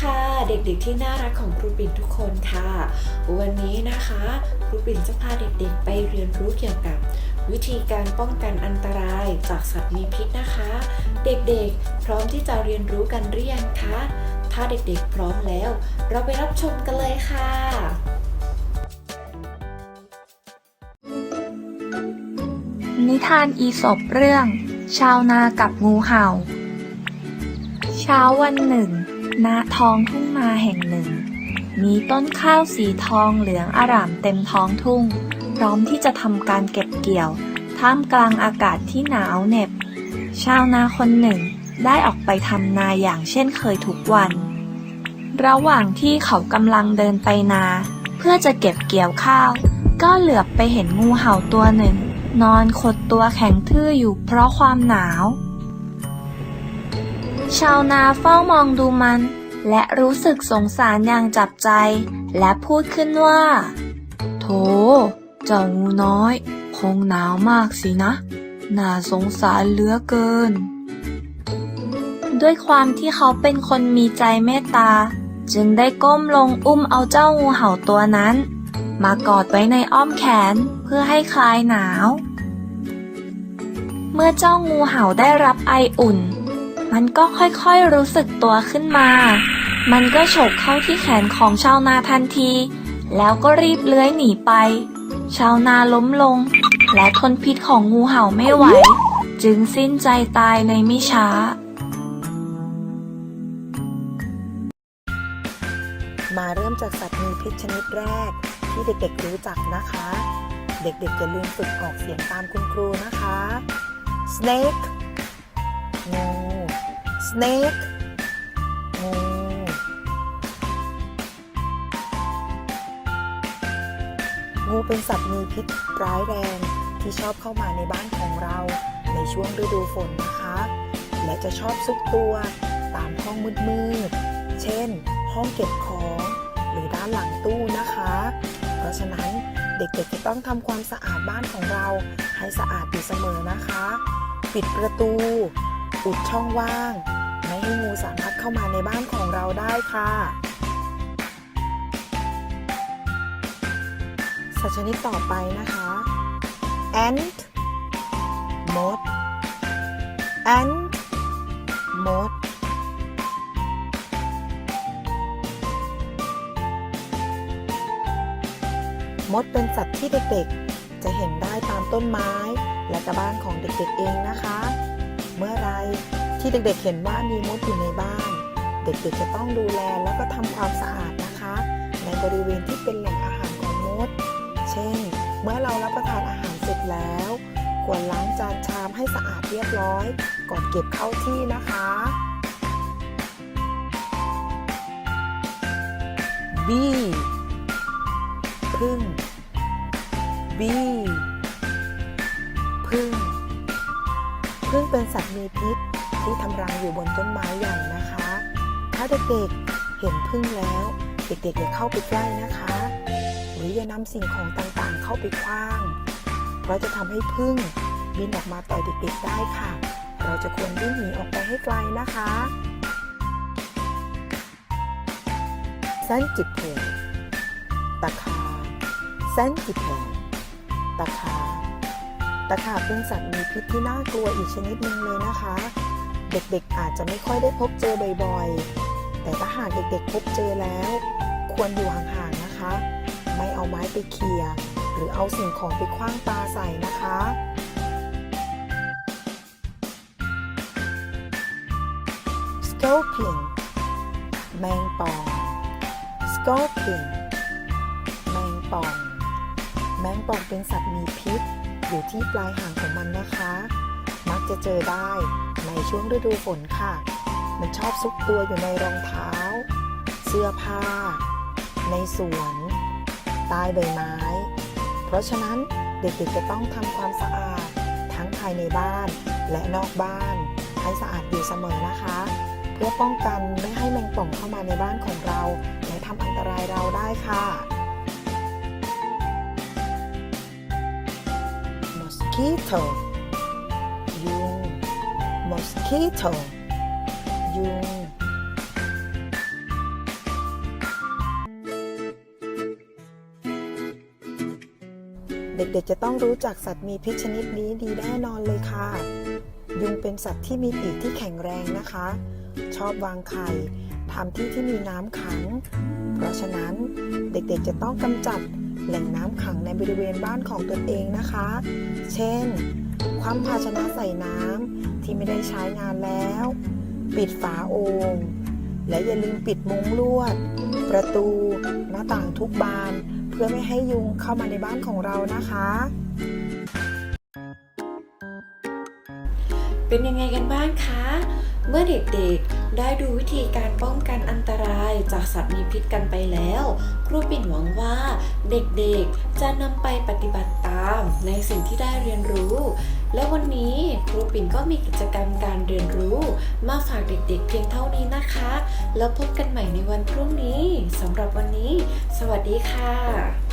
ค่ะ เด็กๆที่น่ารักของครูปิ่นทุกคนค่ะ วันนี้นะคะครูปิ่นจะพาเด็กๆไปเรียนรู้เกี่ยวกับวิธีการป้องกันอันตรายจากสัตว์มีพิษนะคะ เด็กๆ พร้อมที่จะเรียนรู้กันหรือยังคะ ถ้าเด็กๆพร้อมแล้ว เราไปรับชมกันเลยค่ะนิทานอีสปเรื่อง ชาวนากับงูเห่า เช้าวันหนึ่ง ณท้องทุ่งนาแห่งหนึ่ง มีต้นข้าวสีทองเหลืองอร่ามเต็มท้องทุ่ง พร้อมที่จะทำการเก็บเกี่ยว ท่ามกลางอากาศที่หนาวเหน็บ ชาวนาคนหนึ่งได้ออกไปทำนาอย่างเช่นเคยทุกวัน ระหว่างที่เขากำลังเดินไปนา เพื่อจะเก็บเกี่ยวข้าว ก็เหลือบไปเห็นงูเห่าตัวหนึ่ง นอนขดตัวแข็งทื่ออยู่เพราะความหนาว ชาวนาเฝ้ามองดูมัน และรู้สึกสงสารอย่างจับใจ และพูดขึ้นว่า โถ เจ้างูน้อย คงหนาวมากสินะ น่าสงสารเหลือเกิน ด้วยความที่เขาเป็นคนมีใจเมตตา จึงได้ก้มลงอุ้มเอาเจ้างูเห่าตัวนั้น มากอดไว้ในอ้อมแขนเพื่อให้คลายหนาว เมื่อเจ้างูเห่าได้รับไออุ่น มันก็ค่อยๆรู้สึกตัวขึ้นมา มันก็ฉกเข้าที่แขนของชาวนาทันที แล้วก็รีบเลื้อยหนีไป ชาวนาล้มลง และทนพิษของงูเห่าไม่ไหว จึงสิ้นใจตายในไม่ช้า มาเริ่มจากสัตว์มีพิษชนิดแรก ที่เด็กๆรู้จักนะคะ เด็กๆอย่าลืมฝึกออกเสียงตามคุณครูนะคะ snake งู snake งูงูเป็นสัตว์มีพิษร้ายแรงที่ชอบเข้ามาในบ้านของเราในช่วงฤดูฝนนะคะ และจะชอบซุกตัวตามห้องมืดๆ เช่น ห้องเก็บของ หรือด้านหลังตู้นะคะ เพราะฉะนั้นเด็กๆจะต้องทำความสะอาดบ้านของเราให้สะอาดอยู่เสมอนะคะ ปิดประตู อุดช่องว่าง ให้งูสามารถเข้ามาในบ้านของเราได้ค่ะสัตว์ชนิดต่อไปนะคะ ant มด ant มดมดเป็นสัตว์ที่เด็กๆ จะเห็นได้ตามต้นไม้ และกระบ้านของเด็กๆเองนะคะ เมื่อไร ที่เด็กๆเห็นว่ามีมดอยู่ในบ้าน เด็กๆจะต้องดูแลแล้วก็ทำความสะอาดนะคะ ในบริเวณที่เป็นแหล่งอาหารของมด เช่น เมื่อเรารับประทานอาหารเสร็จแล้ว ควรล้างจานชามให้สะอาดเรียบร้อย ก่อนเก็บเข้าที่นะคะ B พึ่ง B พึ่ง พึ่งเป็นสัตว์มีพิษ ที่ทำรังอยู่บนต้นไม้ใหญ่นะคะ ถ้าเด็กๆเห็นพึ่งแล้ว เด็กๆอย่าเข้าไปใกล้นะคะ หรืออย่านำสิ่งของต่างๆ เข้าไปคว้าง เพราะจะทำให้พึ่งบินออกมาต่อยเด็กๆได้ค่ะ เราจะควรวิ่งหนีออกไปให้ไกลนะคะเส้นจิตเพตะขาบเส้นจิตเพลตะขาตะขาบเป็นสัตว์มีพิษที่น่ากลัวอีกชนิดหนึ่งเลยนะคะ เด็กๆอาจจะไม่ค่อยได้พบเจอบ่อยๆ แต่ถ้าหากเด็กๆพบเจอแล้ว ควรอยู่ห่างๆนะคะ ไม่เอาไม้ไปเขี่ยหรือเอาสิ่งของไปคว้างปาใส่นะคะ scorpion แมงป่อง scorpion แมงป่อง แมงป่องเป็นสัตว์มีพิษ อยู่ที่ปลายหางของมันนะคะ มักจะเจอได้ ในช่วงฤดูฝนค่ะ มันชอบซุกตัวอยู่ในรองเท้า เสื้อผ้า ในสวนใต้ใบไม้ เพราะฉะนั้นเด็กๆจะต้องทำความสะอาด ทั้งภายในบ้านและนอกบ้านให้สะอาดอยู่เสมอนะคะ เพื่อป้องกันไม่ให้แมงป่องเข้ามาในบ้านของเรา และทำอันตรายเราได้ค่ะ mosquito mosquito ยุง เด็กๆจะต้องรู้จักสัตว์มีพิษชนิดนี้ดีแน่นอนเลยค่ะ ยุงเป็นสัตว์ที่มีปีกที่แข็งแรงนะคะ ชอบวางไข่ ทำที่ที่มีน้ำขัง เพราะฉะนั้นเด็กๆจะต้องกำจัดแหล่งน้ำขังในบริเวณบ้านของตนเองนะคะ เช่น ความภาชนะใส่น้ำที่ไม่ได้ใช้งานแล้ว ปิดฝาโอ่งและอย่าลืมปิดมุ้งลวด ประตู หน้าต่างทุกบาน เพื่อไม่ให้ยุงเข้ามาในบ้านของเรานะคะ เป็นยังไงกันบ้างคะ เมื่อเด็กๆ ได้ดูวิธีการป้องกันอันตรายจากสัตว์มีพิษกันไปแล้ว ครูปิ่นหวังว่าเด็กๆ จะนำไปปฏิบัติตามในสิ่งที่ได้เรียนรู้ และวันนี้ครูปิ่นก็มีกิจกรรมการเรียนรู้ มาฝากเด็กๆ เพียงเท่านี้นะคะ แล้วพบกันใหม่ในวันพรุ่งนี้สำหรับวันนี้ สวัสดีค่ะ